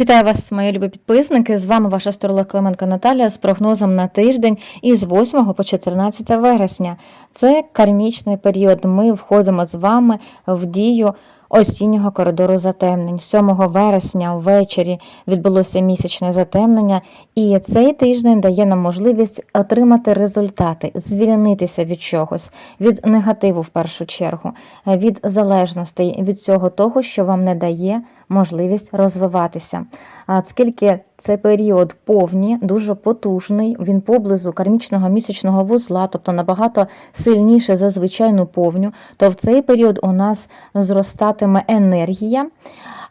Вітаю вас, мої любі підписники. З вами ваша астролог Клименко Наталія з прогнозом на тиждень із 8 по 14 вересня. Це кармічний період. Ми входимо з вами в дію осіннього коридору затемнень. 7 вересня ввечері відбулося місячне затемнення, і цей тиждень дає нам можливість отримати результати, звільнитися від чогось, від негативу в першу чергу, від залежностей, від цього того, що вам не дає можливість розвиватися. Оскільки це період повні, дуже потужний, він поблизу кармічного місячного вузла, тобто набагато сильніше за звичайну повню, то в цей період у нас зростатиме енергія.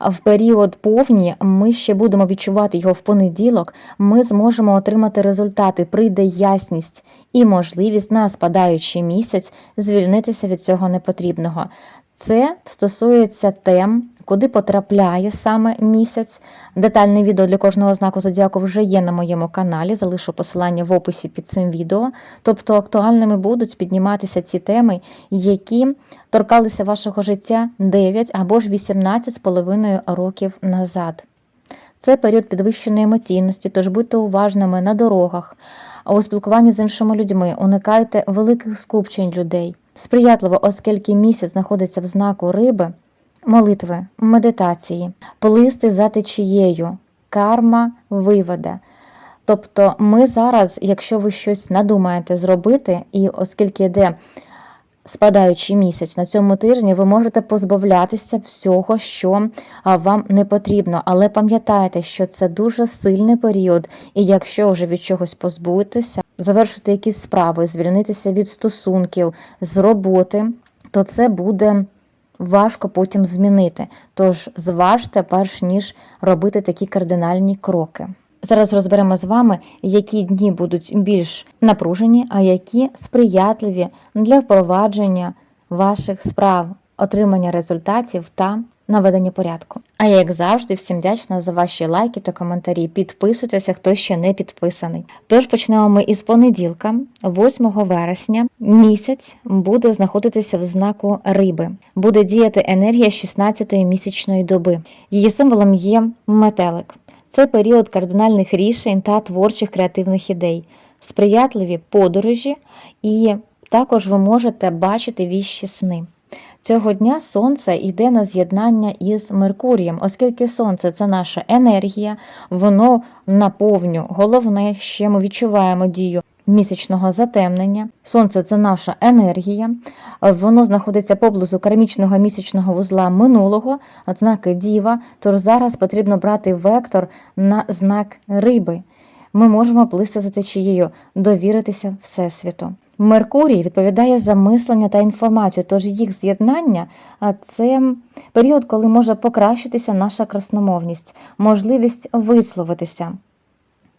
В період повні ми ще будемо відчувати його в понеділок. Ми зможемо отримати результати, прийде ясність і можливість на спадаючий місяць звільнитися від цього непотрібного. Це стосується тем, куди потрапляє саме місяць. Детальне відео для кожного знаку зодіаку вже є на моєму каналі. Залишу посилання в описі під цим відео. Тобто актуальними будуть підніматися ці теми, які торкалися вашого життя 9 або ж 18,5 років назад. Це період підвищеної емоційності, тож будьте уважними на дорогах, у спілкуванні з іншими людьми уникайте великих скупчень людей. Сприятливо, оскільки місяць знаходиться в знаку риби, молитви, медитації, плисти за течією, карма виведе. Тобто, ми зараз, якщо ви щось надумаєте зробити, і оскільки йде спадаючий місяць на цьому тижні, ви можете позбавлятися всього, що вам не потрібно. Але пам'ятайте, що це дуже сильний період, і якщо вже від чогось позбутися, завершити якісь справи, звільнитися від стосунків з роботи, то це буде. Важко потім змінити, тож зважте, перш ніж робити такі кардинальні кроки. Зараз розберемо з вами, які дні будуть більш напружені, а які сприятливі для впровадження ваших справ, отримання результатів та наведення порядку. А я, як завжди, всім вдячна за ваші лайки та коментарі. Підписуйтеся, хто ще не підписаний. Тож почнемо ми із понеділка, 8 вересня. Місяць буде знаходитися в знаку риби. Буде діяти енергія 16-ї місячної доби. Її символом є метелик. Це період кардинальних рішень та творчих креативних ідей, сприятливі подорожі, і також ви можете бачити віщі сни. Цього дня сонце йде на з'єднання із Меркурієм, оскільки сонце це наша енергія, воно наповню. Головне, ще ми відчуваємо дію місячного затемнення. Сонце це наша енергія, воно знаходиться поблизу кармічного місячного вузла минулого, знаки діва. Тож зараз потрібно брати вектор на знак риби. Ми можемо плисти за течією, довіритися Всесвіту. Меркурій відповідає за мислення та інформацію, тож їх з'єднання це період, коли може покращитися наша красномовність, можливість висловитися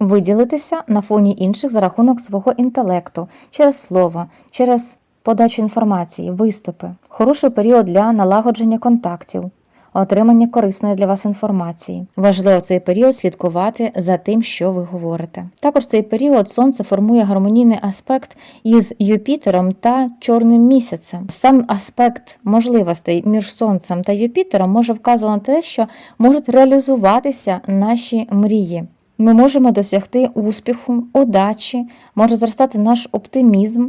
виділитися на фоні інших за рахунок свого інтелекту, через слово, через подачу інформації, виступи, хороший період для налагодження контактів, отримання корисної для вас інформації. Важливо цей період слідкувати за тим, що ви говорите. Також цей період сонце формує гармонійний аспект із Юпітером та чорним місяцем. Сам аспект можливостей між сонцем та Юпітером може вказувати на те, що можуть реалізуватися наші мрії. Ми можемо досягти успіху, удачі, може зростати наш оптимізм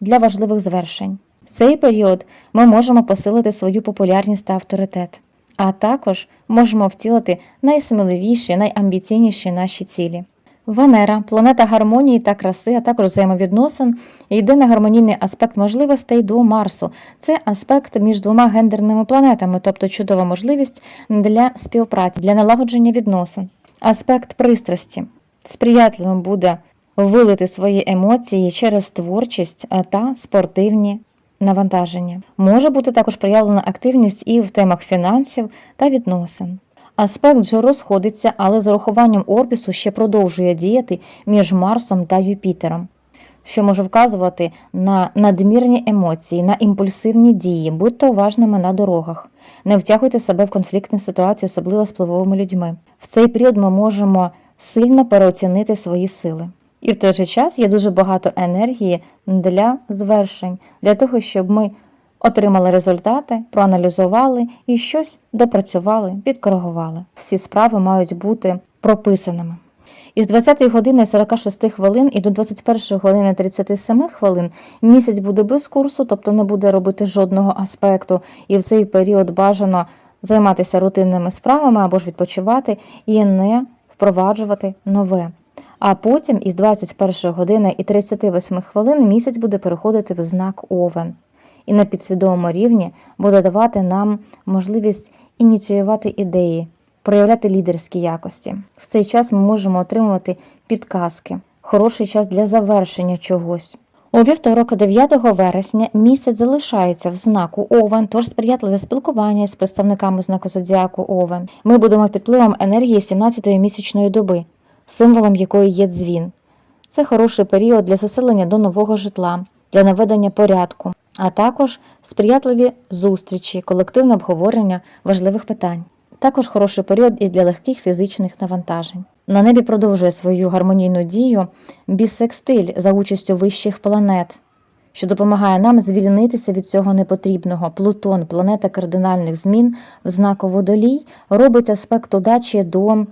для важливих звершень. В цей період ми можемо посилити свою популярність та авторитет, а також можемо втілити найсміливіші, найамбіційніші наші цілі. Венера, планета гармонії та краси, а також взаємовідносин, йде на гармонійний аспект можливостей до Марсу. Це аспект між двома гендерними планетами, тобто чудова можливість для співпраці, для налагодження відносин. Аспект пристрасті сприятливим буде вилити свої емоції через творчість та спортивні навантаження. Може бути також проявлена активність і в темах фінансів та відносин. Аспект вже розходиться, але з урахуванням орбісу ще продовжує діяти між Марсом та Юпітером, що може вказувати на надмірні емоції, на імпульсивні дії, будьте уважними на дорогах, не втягуйте себе в конфліктні ситуації, особливо з впливовими людьми. В цей період ми можемо сильно переоцінити свої сили. І в той же час є дуже багато енергії для звершень, для того, щоб ми Отримали результати, проаналізували і щось допрацювали, підкоригували. Всі справи мають бути прописаними. Із 20 години 46 хвилин і до 21 години 37 хвилин місяць буде без курсу, тобто не буде робити жодного аспекту, і в цей період бажано займатися рутинними справами або ж відпочивати і не впроваджувати нове. А потім із 21 години і 38 хвилин місяць буде переходити в знак Овен. І на підсвідомому рівні буде давати нам можливість ініціювати ідеї, проявляти лідерські якості. В цей час ми можемо отримувати підказки, хороший час для завершення чогось. У вівторок, 9 вересня, місяць залишається в знаку Овен, тож сприятливе спілкування з представниками знаку зодіаку Овен. Ми будемо під впливом енергії 17-ї місячної доби, символом якої є дзвін. Це хороший період для заселення до нового житла, для наведення порядку, а також сприятливі зустрічі, колективне обговорення важливих питань. Також хороший період і для легких фізичних навантажень. На небі продовжує свою гармонійну дію бісекстиль за участю вищих планет, що допомагає нам звільнитися від цього непотрібного. Плутон, планета кардинальних змін в знаку водолій, робить аспект удачі до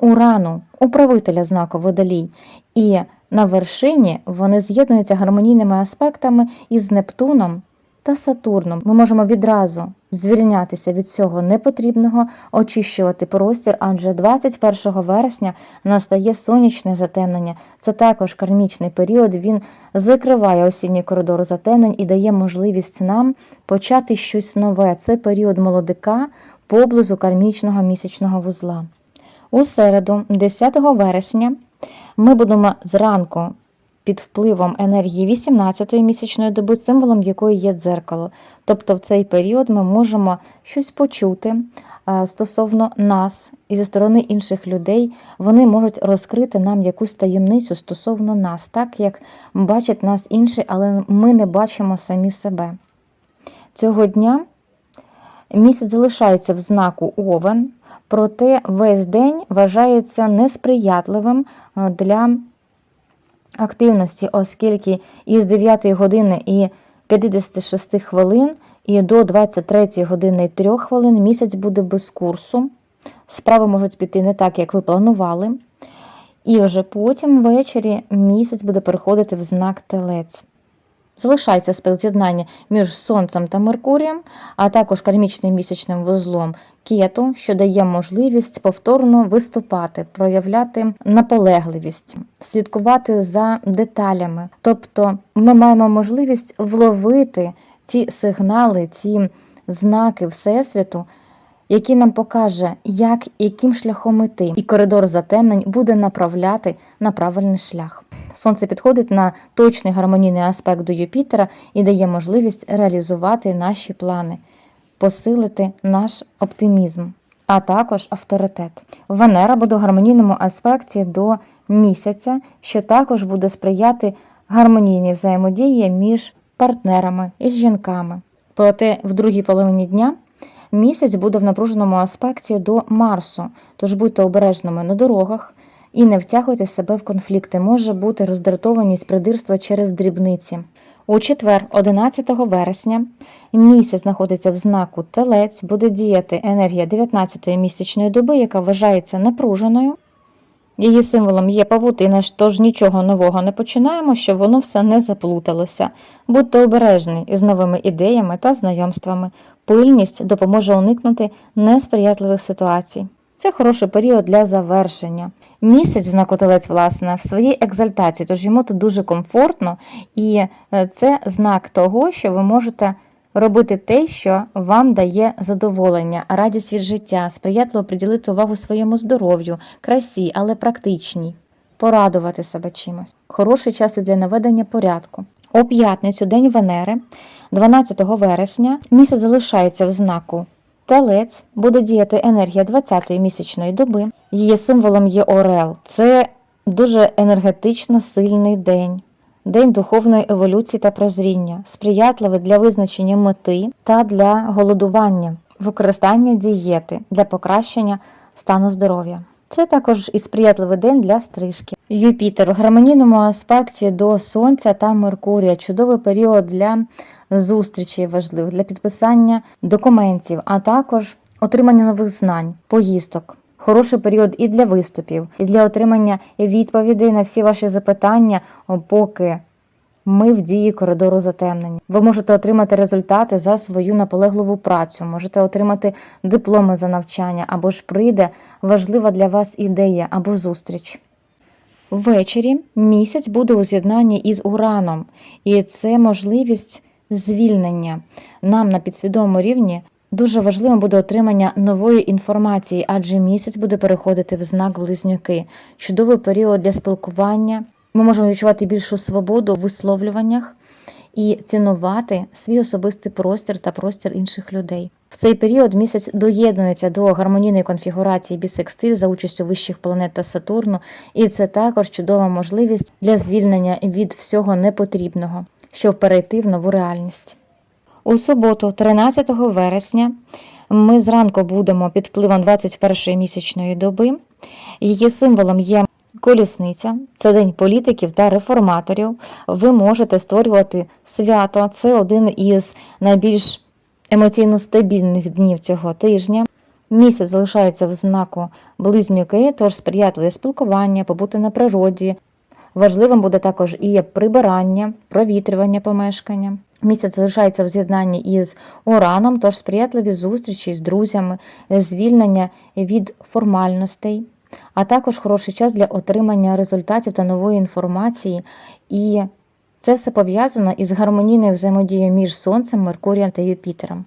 Урану, управителя знаку водолій. І на вершині вони з'єднуються гармонійними аспектами із Нептуном та Сатурном. Ми можемо відразу звільнятися від цього непотрібного, очищувати простір, адже 21 вересня настає сонячне затемнення. Це також кармічний період. Він закриває осінній коридор затемнень і дає можливість нам почати щось нове. Це період молодика поблизу кармічного місячного вузла. У середу, 10 вересня, ми будемо зранку під впливом енергії 18-ї місячної доби, символом якої є дзеркало. Тобто в цей період ми можемо щось почути е, стосовно нас і зі сторони інших людей. Вони можуть розкрити нам якусь таємницю стосовно нас, так як бачать нас інші, але ми не бачимо самі себе. Цього дня місяць залишається в знаку Овен, проте весь день вважається несприятливим е, для активності, оскільки із 9 години і 56 хвилин і до 23 години і 3 хвилин місяць буде без курсу. Справи можуть піти не так, як ви планували. І вже потім ввечері місяць буде переходити в знак телець. Залишається спецз'єднання між Сонцем та Меркурієм, а також кармічним місячним вузлом кету, що дає можливість повторно виступати, проявляти наполегливість, слідкувати за деталями. Тобто ми маємо можливість вловити ці сигнали, ці знаки Всесвіту. Який нам покаже, як яким шляхом іти, і коридор затемнень буде направляти на правильний шлях. Сонце підходить на точний гармонійний аспект до Юпітера і дає можливість реалізувати наші плани, посилити наш оптимізм, а також авторитет. Венера буде в гармонійному аспекті до місяця, що також буде сприяти гармонійній взаємодії між партнерами і жінками. Проте в другій половині дня. Місяць буде в напруженому аспекті до Марсу, тож будьте обережними на дорогах і не втягуйте себе в конфлікти. Може бути роздратованість придирства через дрібниці. У четвер, 11 вересня, місяць знаходиться в знаку Телець, буде діяти енергія 19-ї місячної доби, яка вважається напруженою. Її символом є павутина, тож нічого нового не починаємо, щоб воно все не заплуталося. Будьте обережні із новими ідеями та знайомствами. Пильність допоможе уникнути несприятливих ситуацій. Це хороший період для завершення. Місяць знаку Телець, власне, в своїй екзальтації, тож йому тут дуже комфортно, і е, це знак того, що ви можете робити те, що вам дає задоволення, радість від життя, сприятливо приділити увагу своєму здоров'ю, красі, але практичній, порадувати себе чимось. Хороший час і для наведення порядку. У п'ятницю, день Венери, 12 вересня, місяць залишається в знаку. Телець буде діяти енергія 20-ї місячної доби. Її символом є Орел. Це дуже енергетично сильний день день духовної еволюції та прозріння, сприятливий для визначення мети та для голодування, використання дієти для покращення стану здоров'я. Це також і сприятливий день для стрижки. Юпітер у гармонійному аспекті до Сонця та Меркурія. Чудовий період для зустрічей важливих, для підписання документів, а також отримання нових знань, поїздок. Хороший період і для виступів, і для отримання відповідей на всі ваші запитання, поки ми в дії коридору затемнення. Ви можете отримати результати за свою наполегливу працю, можете отримати дипломи за навчання, або ж прийде важлива для вас ідея або зустріч. Ввечері місяць буде у з'єднанні із Ураном, і це можливість звільнення. Нам на підсвідомому рівні дуже важливим буде отримання нової інформації, адже місяць буде переходити в знак близнюки. Чудовий період для спілкування. Ми можемо відчувати більшу свободу в висловлюваннях і цінувати свій особистий простір та простір інших людей. В цей період місяць доєднується до гармонійної конфігурації бісекстиль за участю вищих планет та Сатурну, і це також чудова можливість для звільнення від всього непотрібного, щоб перейти в нову реальність. У суботу, 13 вересня, ми зранку будемо під впливом 21-ї місячної доби. Її символом є колісниця, це день політиків та реформаторів. Ви можете створювати свято. Це один із найбільш емоційно стабільних днів цього тижня. Місяць залишається в знаку близнюки, тож сприятливе спілкування, побути на природі. Важливим буде також і прибирання, провітрювання помешкання. Місяць залишається в з'єднанні із ураном, тож сприятливі зустрічі з друзями, звільнення від формальностей, а також хороший час для отримання результатів та нової інформації. І це все пов'язано із гармонійною взаємодією між Сонцем, Меркурієм та Юпітером.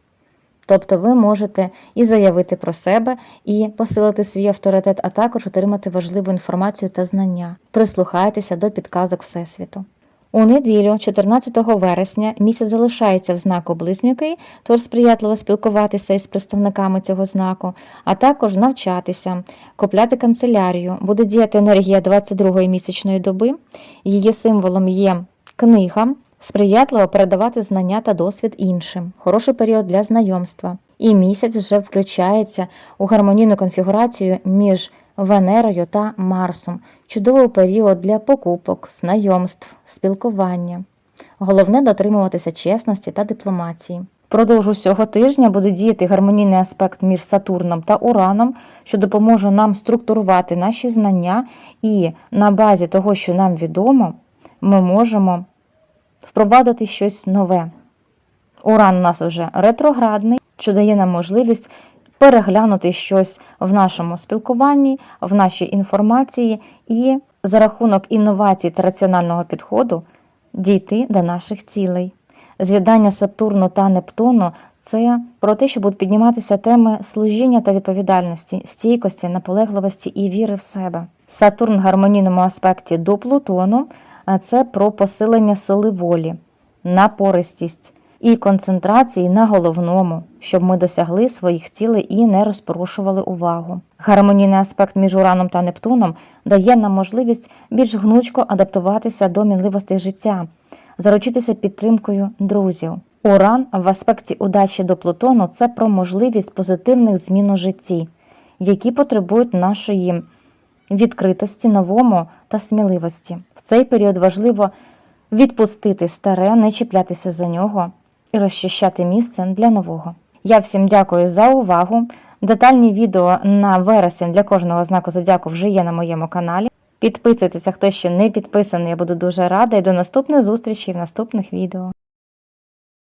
Тобто ви можете і заявити про себе, і посилити свій авторитет, а також отримати важливу інформацію та знання. Прислухайтеся до підказок Всесвіту. У неділю, 14 вересня, місяць залишається в знаку близнюки, тож сприятливо спілкуватися із представниками цього знаку, а також навчатися, купляти канцелярію. Буде діяти енергія 22-ї місячної доби. Її символом є книга, сприятливо передавати знання та досвід іншим. Хороший період для знайомства. І місяць вже включається у гармонійну конфігурацію між Венерою та Марсом. Чудовий період для покупок, знайомств, спілкування. Головне дотримуватися чесності та дипломатії. Продовж усього тижня буде діяти гармонійний аспект між Сатурном та Ураном, що допоможе нам структурувати наші знання, і на базі того, що нам відомо, ми можемо впровадити щось нове. Уран у нас вже ретроградний, що дає нам можливість переглянути щось в нашому спілкуванні, в нашій інформації і за рахунок інновацій та раціонального підходу дійти до наших цілей. З'єднання Сатурну та Нептуну це про те, що будуть підніматися теми служіння та відповідальності, стійкості, наполегливості і віри в себе. Сатурн в гармонійному аспекті до Плутону, а це про посилення сили волі, напористість і концентрації на головному, щоб ми досягли своїх цілей і не розпорушували увагу. Гармонійний аспект між Ураном та Нептуном дає нам можливість більш гнучко адаптуватися до мінливостей життя, заручитися підтримкою друзів. Уран в аспекті удачі до Плутону це про можливість позитивних змін у житті, які потребують нашої відкритості новому та сміливості. В цей період важливо відпустити старе, не чіплятися за нього і розчищати місце для нового. Я всім дякую за увагу. Детальні відео на вересень для кожного знаку зодіаку вже є на моєму каналі. Підписуйтеся, хто ще не підписаний, я буду дуже рада. І до наступних зустрічей в наступних відео.